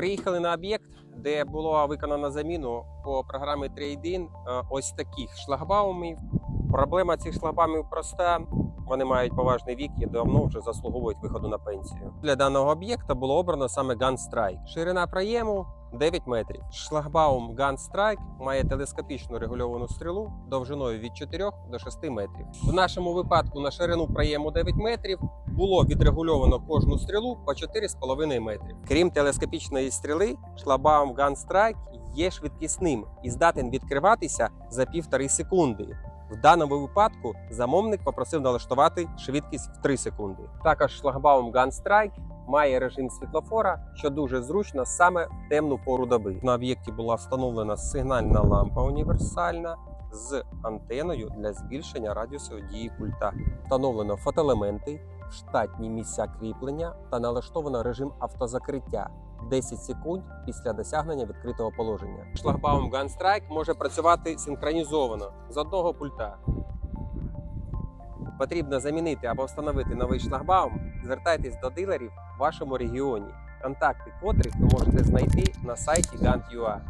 Приїхали на об'єкт, де було виконано заміну по програмі Trade-in е, ось таких шлагбаумів. Проблема цих шлагбаумів проста. Вони мають поважний вік і давно вже заслуговують виходу на пенсію. Для даного об'єкта було обрано саме Gun. Ширина проєму 9 метрів. Шлагбаум Gun має телескопічну регульовану стрілу довжиною від 4 до 6 метрів. В нашому випадку на ширину проєму 9 метрів було відрегульовано кожну стрілу по 4,5 метрів. Крім телескопічної стріли, шлагбаум Gun Strike є швидкісним і здатен відкриватися за півтори секунди. В даному випадку замовник попросив налаштувати швидкість в 3 секунди. Також шлагбаум Gun Strike має режим світлофора, що дуже зручно саме в темну пору доби. На об'єкті була встановлена сигнальна лампа універсальна з антеною для збільшення радіусу дії пульта. Встановлено фотоелементи, штатні місця кріплення та налаштовано режим автозакриття 10 секунд після досягнення відкритого положення. Шлагбаум Gun Strike може працювати синхронізовано з одного пульта. Потрібно замінити або встановити новий шлагбаум. Звертайтесь до дилерів в вашому регіоні, контакти котрих ви можете знайти на сайті Gant.ua.